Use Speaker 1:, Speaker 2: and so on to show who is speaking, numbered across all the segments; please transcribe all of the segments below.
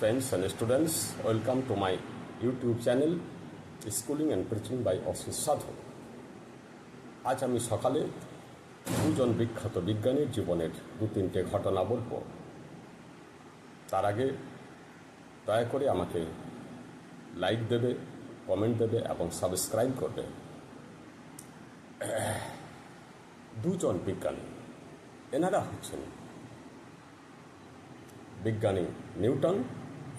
Speaker 1: friends and students, welcome to my YouTube channel Schooling and Preaching by অশিস সাধু আজ আমি সকালে দুজন বিখ্যাত বিজ্ঞানীর জীবনের দু তিনটে ঘটনা বলব। তার আগে দয়া করে আমাকে লাইক দেবে কমেন্ট দেবে এবং সাবস্ক্রাইব করবে। দুজন বিজ্ঞানী এনারা হচ্ছেন বিজ্ঞানী নিউটন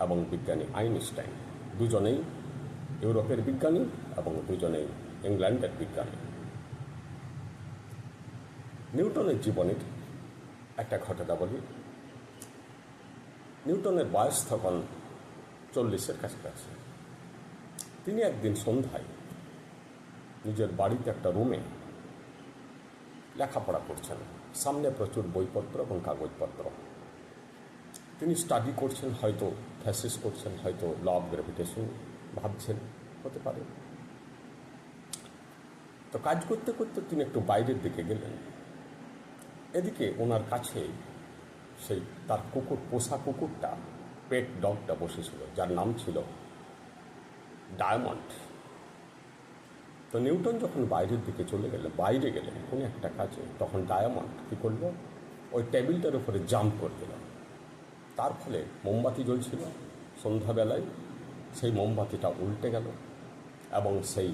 Speaker 1: এবং বিজ্ঞানী আইনস্টাইন, দুজনেই ইউরোপের বিজ্ঞানী এবং দুজনেই ইংল্যান্ডের বিজ্ঞানী। নিউটনের জীবনের একটা ঘটনা বলি। নিউটনের বয়স তখন চল্লিশের কাছাকাছি। তিনি একদিন সন্ধ্যায় নিজের বাড়িতে একটা রুমে লেখাপড়া করছেন। সামনে প্রচুর বইপত্র এবং কাগজপত্র। তিনি স্টাডি করছেন হয়তো থ্যাসিস করছেন হয়তো ল অফ গ্র্যাভিটেশন ভাবছেন, হতে পারে। তো কাজ করতে করতে তিনি একটু বাইরের দিকে গেলেন। এদিকে ওনার কাছে সেই তার কুকুর, পোষা কুকুরটা পেট ডগটা বসেছিল, যার নাম ছিল ডায়মন্ড তো নিউটন যখন বাইরের দিকে চলে গেলেন বাইরে গেলেন কোনো একটা কাজে, তখন ডায়মন্ড কী করল? ওই টেবিলটার উপরে জাম্প করে দিল। তার ফলে মোমবাতি জ্বলছিল। সন্ধ্যাবেলায় সেই মোমবাতিটা উল্টে গেল এবং সেই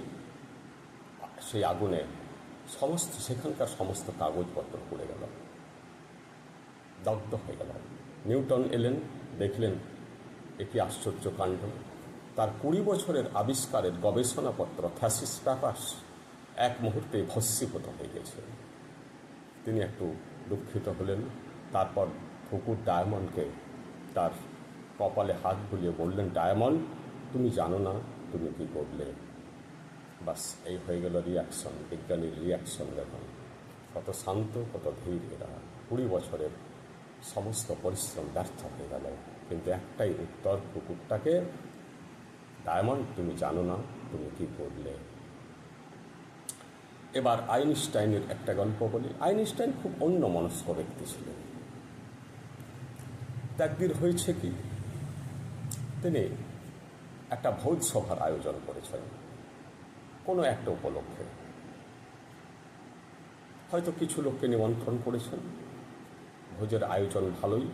Speaker 1: সেই আগুনে সমস্ত, সেখানকার সমস্ত কাগজপত্র পড়ে গেল। দগ্ধ হয়ে গেল নিউটন এলেন, দেখলেন একটি আশ্চর্য কাণ্ড। তার কুড়ি বছরের আবিষ্কারের গবেষণাপত্র থ্যাসিস পেপার্স এক মুহূর্তে ভস্মীভূত হয়ে গেছে। তিনি একটু দুঃখিত হলেন। তারপর ফুকুর ডায়মন্ডকে তার কপালে হাত বুলিয়ে বললেন, ডায়মন্ড, তুমি জানো না তুমি কি করলে? বাস, এই হয়ে গেল রিয়াকশন বিজ্ঞানীর রিয়াকশন দেখুন। কত শান্ত, কত ধীর এরা। কুড়ি বছরের সমস্ত পরিশ্রম ব্যর্থ হয়ে গেল। কিন্তু একটাই উত্তর কুকুরটাকে, ডায়মন্ড, তুমি জানো না তুমি কি করলে? এবার আইনস্টাইনের একটা গল্প বলি। আইনস্টাইন খুব অন্য মনস্ক ব্যক্তি ছিলেন। একদিন হয়েছে কি? তিনি একটা ভোজ সভার আয়োজন করেছেন, কোনো একটা উপলক্ষে। হয়তো কিছু লোককে নিমন্ত্রণ করেছেন, ভোজের আয়োজন ভালোই,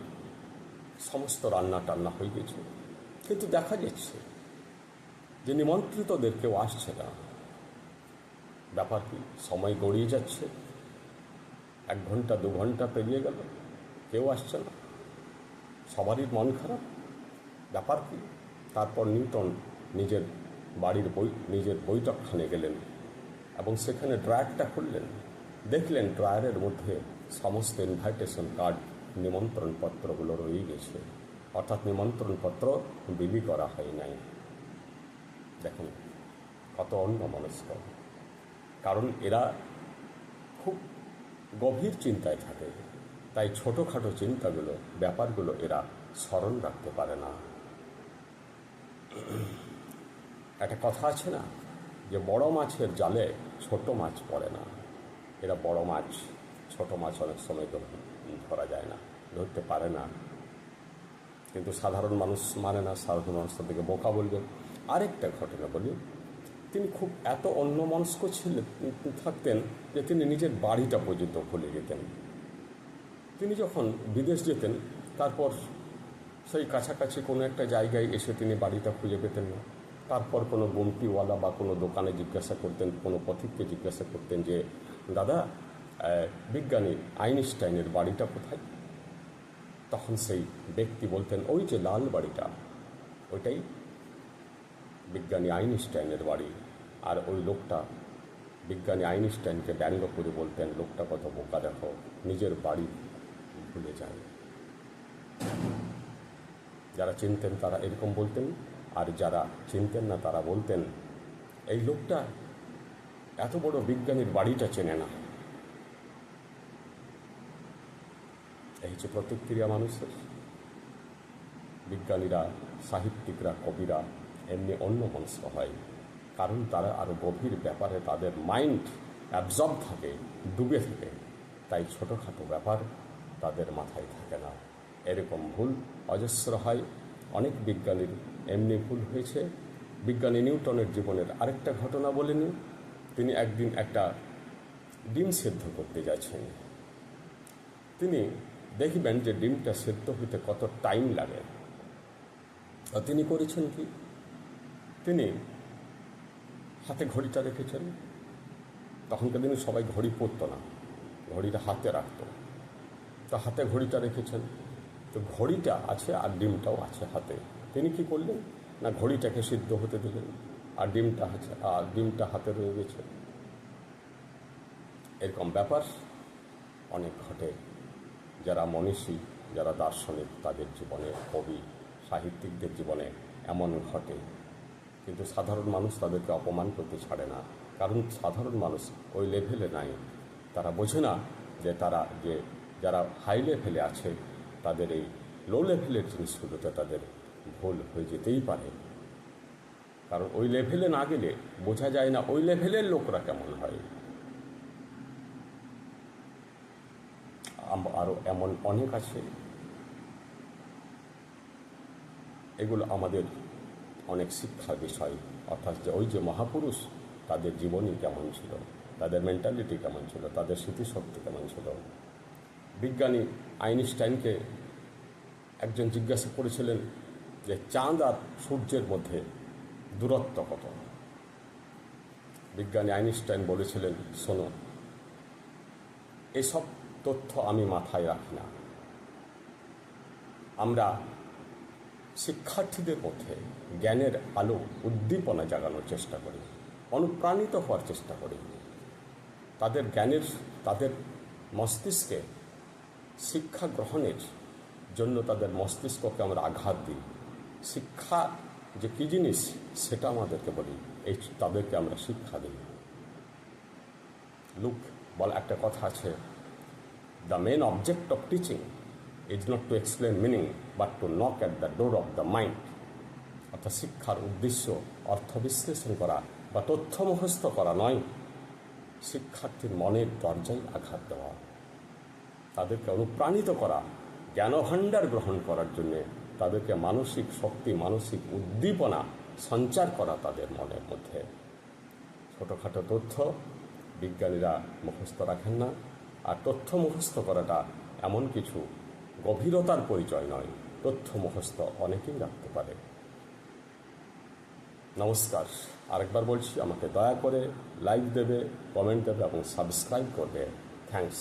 Speaker 1: সমস্ত রান্না টান্না হয়ে গেছে, কিন্তু দেখা যাচ্ছে যে নিমন্ত্রিতদের কেউ আসছে না। ব্যাপার কি, সময় গড়িয়ে যাচ্ছে, এক ঘণ্টা, দু ঘণ্টা পেরিয়ে গেল, কেউ আসছে না। সবারই মন খারাপ। ব্যাপার কি? তারপর নিউটন নিজের বাড়ির বই, নিজের বৈঠকখানে গেলেন এবং সেখানে ড্রায়ারটা খুললেন। দেখলেন ড্রায়ারের মধ্যে সমস্ত ইনভাইটেশন কার্ড নিমন্ত্রণপত্রগুলো রয়ে গেছে। অর্থাৎ নিমন্ত্রণপত্র বিলি করা হয় নাই। দেখুন, কত অন্য মনস্ক কারণ এরা খুব গভীর চিন্তায় থাকে। তাই ছোটোখাটো চিন্তাগুলো, ব্যাপারগুলো এরা স্মরণ রাখতে পারে না। একটা কথা আছে না যে, বড় মাছের জালে ছোট মাছ পড়ে না। এরা বড় মাছ, ছোট মাছ অনেক সময় ধরা যায় না, ধরতে পারে না। কিন্তু সাধারণ মানুষ মানে না, সাধারণ মানুষ তাদেরকে বোকা বলবে। আরেকটা ঘটনা বলি, তিনি খুব এত অন্যমনস্ক ছিলেন, থাকতেন যে, তিনি নিজের বাড়িটা পর্যন্ত ভুলে যেতেন। তিনি যখন বিদেশ যেতেন, তারপর সেই কাছাকাছি কোনো একটা জায়গায় এসে তিনি বাড়িটা খুঁজে পেতেন না। তারপর কোনো গুমটিওয়ালা বা কোনো দোকানে জিজ্ঞাসা করতেন, কোনো পথিককে জিজ্ঞাসা করতেন যে, দাদা বিজ্ঞানী আইনস্টাইনের বাড়িটা কোথায়? তখন সেই ব্যক্তি বলতেন, ওই যে লাল বাড়িটা, ওইটাই বিজ্ঞানী আইনস্টাইনের বাড়ি। আর ওই লোকটা বিজ্ঞানী আইনস্টাইনকে ব্যঙ্গ করে বলতেন, লোকটা কত বোকা, দেখো, নিজের বাড়ি ভুলে যায়। যারা চিনতেন তারা এরকম বলতেন, আর যারা চিনতেন না তারা বলতেন, এই লোকটা এত বড় বিজ্ঞানীর বাড়িটা চেনে না। এই হচ্ছে প্রতিক্রিয়া মানুষের। বিজ্ঞানীরা, সাহিত্যিকরা, কবিরা এমনি অন্য মনস্ক হয়, কারণ তারা আরও গভীর ব্যাপারে তাদের মাইন্ড অ্যাবজর্ব থাকে, ডুবে থাকে। তাই ছোটোখাটো ব্যাপার তাদের মাথায় থাকে না। এরকম ভুল অজস্র হয়। অনেক বিজ্ঞানীর এমনি ভুল হয়েছে। বিজ্ঞানী নিউটনের জীবনের আরেকটা ঘটনা বলেনি তিনি একদিন একটা ডিম সেদ্ধ করতে যাচ্ছেন। তিনি দেখবেন যে ডিমটা সেদ্ধ হইতে কত টাইম লাগে। তিনি করেছেন কি? তিনি হাতে ঘড়িটা রেখেছেন। তখনকার দিনে সবাই ঘড়ি পরতো না। ঘড়িটা হাতে রাখতো। তো হাতে ঘড়িটা রেখেছেন। তো ঘড়িটা আছে আর ডিমটাও আছে হাতে। তিনি কি করলেন? না, ঘড়িটাকে সিদ্ধ হতে দিলেন। আর ডিমটা আছে, আর ডিমটা হাতে রয়ে গেছে। এরকম ব্যাপার অনেক ঘটে। যারা মনীষী, যারা দার্শনিক, তাদের জীবনে, কবি, সাহিত্যিকদের জীবনে এমন ঘটে। কিন্তু সাধারণ মানুষ তাদেরকে অপমান করতে ছাড়ে না। কারণ সাধারণ মানুষ ওই লেভেলে নাই। তারা বোঝে না যে তারা, যে যারা হাই লেভেলে আছে, তাদের এই লো লেভেলের জিনিসগুলোতে তাদের ভুল হয়ে যেতেই পারে। কারণ ওই লেভেলে না গেলে বোঝা যায় না ওই লেভেলের লোকরা কেমন হয়। আরও এমন অনেক আছে। এগুলো আমাদের অনেক শিক্ষার বিষয়। অর্থাৎ যে ওই যে মহাপুরুষ, তাদের জীবনী কেমন ছিল? তাদের মেন্টালিটি কেমন ছিল? তাদের স্মৃতিশক্তি কেমন ছিল? বিজ্ঞানী আইনস্টাইনকে একজন জিজ্ঞাসা করেছিলেন যে চাঁদ আর সূর্যের মধ্যে দূরত্ব কত? বিজ্ঞানী আইনস্টাইন বলেছিলেন, শোনো, এসব তথ্য আমি মাথায় রাখি না। আমরা শিক্ষার্থীদের মধ্যে জ্ঞানের আলো উদ্দীপনা জাগানোর চেষ্টা করি, অনুপ্রাণিত হওয়ার চেষ্টা করি। তাদের জ্ঞানের, তাদের মস্তিষ্কে শিক্ষা গ্রহণের জন্য তাদের মস্তিষ্ককে আমরা আঘাত দিই। শিক্ষা যে কী জিনিস, সেটা আমাদেরকে বলি, এই তাদেরকে আমরা শিক্ষা দিই। লুক, বল একটা কথা আছে। The main object of teaching is not to explain meaning, but to knock at the door of the mind. অর্থাৎ শিক্ষার উদ্দেশ্য অর্থ বিশ্লেষণ করা বা তথ্য মুখস্থ করা নয়। শিক্ষার্থীর মনের দরজায় আঘাত দেওয়া। তাদেরকে অনুপ্রাণিত করা, জ্ঞানভাণ্ডার গ্রহণ করার জন্যে তাদেরকে মানসিক শক্তি, মানসিক উদ্দীপনা সঞ্চার করা তাদের মনের মধ্যে। ছোটোখাটো তথ্য বিজ্ঞানীরা মুখস্থ রাখেন না, আর তথ্য মুখস্থ করাটা এমন কিছু গভীরতার পরিচয় নয়, তথ্য মুখস্থ অনেকেই রাখতে পারে। নমস্কার, আরেকবার বলছি, আমাকে দয়া করে লাইক দেবে কমেন্ট দেবে এবং সাবস্ক্রাইব করবে। থ্যাঙ্কস